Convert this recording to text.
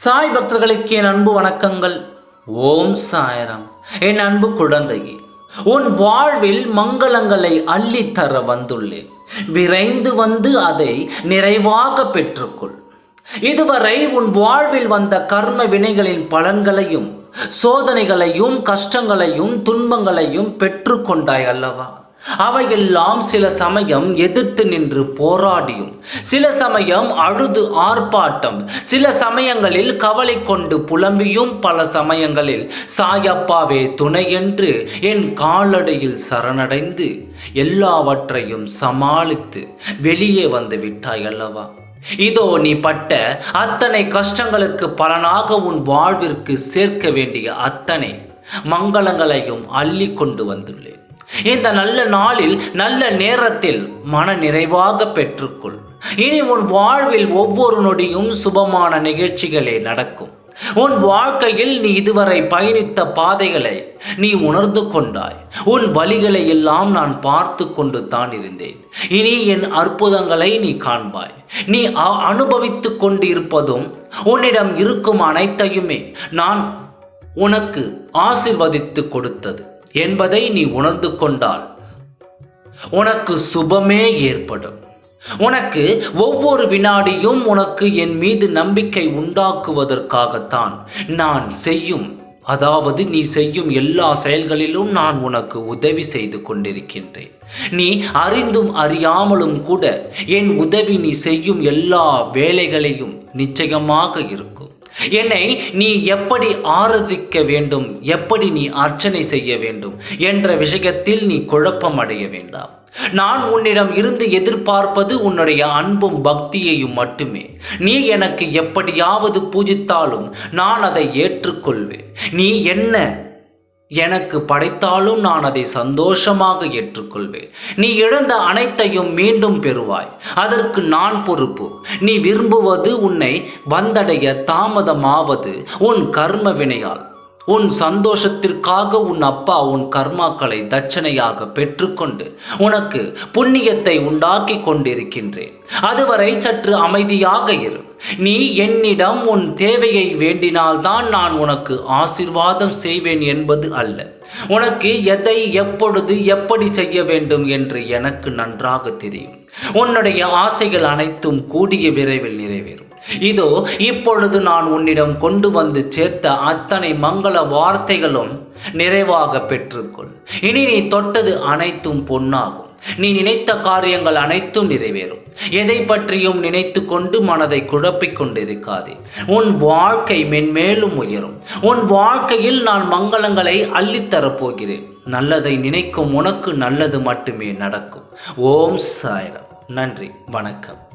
சாய் பக்தர்களுக்கு என் அன்பு வணக்கங்கள். ஓம் சாயரம். என் அன்பு குழந்தையே உன் வாழ்வில் மங்களங்களை அள்ளித்தர வந்துள்ளேன். விரைந்து வந்து அதை நிறைவாக பெற்றுக்கொள். இதுவரை உன் வாழ்வில் வந்த கர்ம வினைகளின் பலன்களையும் சோதனைகளையும் கஷ்டங்களையும் துன்பங்களையும் பெற்றுக்கொண்டாய் அல்லவா? அவையெல்லாம் சில சமயம் எதிர்த்து நின்று போராடியும் சில சமயம் அழுது ஆர்ப்பாட்டம் சில சமயங்களில் கவலை கொண்டு புலம்பியும் பல சமயங்களில் சாயப்பாவே துணை என்று என் காலடையில் சரணடைந்து எல்லாவற்றையும் சமாளித்து வெளியே வந்து விட்டாய் அல்லவா? இதோ நீ பட்ட அத்தனை கஷ்டங்களுக்கு பலனாக உன் வாழ்விற்கு சேர்க்க வேண்டிய அத்தனை மங்களங்களையும் அள்ளி கொண்டு வந்துள்ளேன். இந்த நல்ல நாளில் நல்ல நேரத்தில் மன நிறைவாக பெற்றுக்கொள். இனி உன் வாழ்வில் ஒவ்வொரு நொடியும் சுபமான நிகழ்ச்சிகளே நடக்கும். உன் வாழ்க்கையில் நீ இதுவரை பயணித்த பாதைகளை நீ உணர்ந்து கொண்டாய். உன் வழிகளை எல்லாம் நான் பார்த்து கொண்டு தான் இருந்தேன். இனி என் அற்புதங்களை நீ காண்பாய். நீ அனுபவித்து கொண்டு இருப்பதும் உன்னிடம் இருக்கும் அனைத்தையுமே நான் உனக்கு ஆசிர்வதித்து கொடுத்தது. என்பதை நீ உணர்ந்து கொண்டால் உனக்கு சுபமே ஏற்படும். உனக்கு ஒவ்வொரு வினாடியும் உனக்கு என் மீது நம்பிக்கை உண்டாக்குவதற்காகத்தான் நான் செய்யும். அதாவது நீ செய்யும் எல்லா செயல்களிலும் நான் உனக்கு உதவி செய்து கொண்டிருக்கின்றேன். நீ அறிந்தும் அறியாமலும் கூட என் உதவி நீ செய்யும் எல்லா வேலைகளையும் நிச்சயமாக இருக்கும். என்னை நீ எப்படி ஆராதிக்க வேண்டும்? எப்படி நீ அர்ச்சனை செய்ய வேண்டும்? என்ற விஷயத்தில் நீ குழப்பம் அடைய வேண்டாம். நான் உன்னிடம் இருந்து எதிர்பார்ப்பது உன்னுடைய அன்பும் பக்தியையும் மட்டுமே. நீ எனக்கு எப்படியாவது பூஜித்தாலும் நான் அதை ஏற்றுக்கொள்வேன். நீ என்ன எனக்கு படைத்தாலும் நான் அதை சந்தோஷமாக ஏற்றுக்கொள்வேன். நீ இழந்த அனைத்தையும் மீண்டும் பெறுவாய். அதற்கு நான் பொறுப்பு. நீ விரும்புவது உன்னை வந்தடைய தாமதமாவது உன் கர்ம வினையால். உன் சந்தோஷத்திற்காக உன் அப்பா உன் கர்மாக்களை தட்சணையாக பெற்றுக்கொண்டு உனக்கு புண்ணியத்தை உண்டாக்கி கொண்டிருக்கின்றேன். அதுவரை சற்று அமைதியாக இரு. நீ என்னிடம் உன் தேவையை வேண்டினால்தான் நான் உனக்கு ஆசிர்வாதம் செய்வேன் என்பது அல்ல. உனக்கு எதை எப்பொழுது எப்படி செய்ய வேண்டும் என்று எனக்கு நன்றாக தெரியும். உன்னுடைய ஆசைகள் அனைத்தும் கூடிய விரைவில் நிறைவேறும். இதோ இப்பொழுது நான் உன்னிடம் கொண்டு வந்து சேர்த்த அத்தனை மங்கள வார்த்தைகளும் நிறைவாக பெற்றுக்கொள். இனி நீ தொட்டது அனைத்தும் பொன்னாகும். நீ நினைத்த காரியங்கள் அனைத்தும் நிறைவேறும். எதை பற்றியும் நினைத்து கொண்டு மனதை குழப்பிக் கொண்டிருக்காதே. உன் வாழ்க்கை மென்மேலும் உயரும். உன் வாழ்க்கையில் நான் மங்களங்களை அள்ளித்தரப்போகிறேன் நல்லதை நினைக்கும் உனக்கு நல்லது மட்டுமே நடக்கும். ஓம் சாய்ராம். நன்றி. வணக்கம்.